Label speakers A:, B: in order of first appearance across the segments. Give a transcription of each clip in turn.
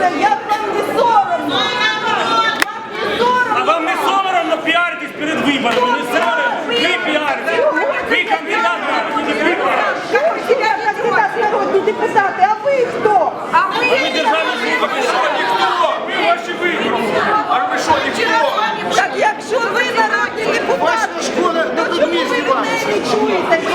A: дивіться, як вам не соромно. Як не соромно. А вам не соромно піаритись перед виборами? Не соромно. Ви піаритесь. Ви кандидат народні депутати. народні депутати, а ви хто? А ви державні що ніхто? Ви ваші вибори. А ви що, ніхто? Так якщо ви народні депутати, то чому ви людей не чуєте?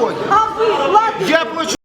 B: ಹೋಗಿ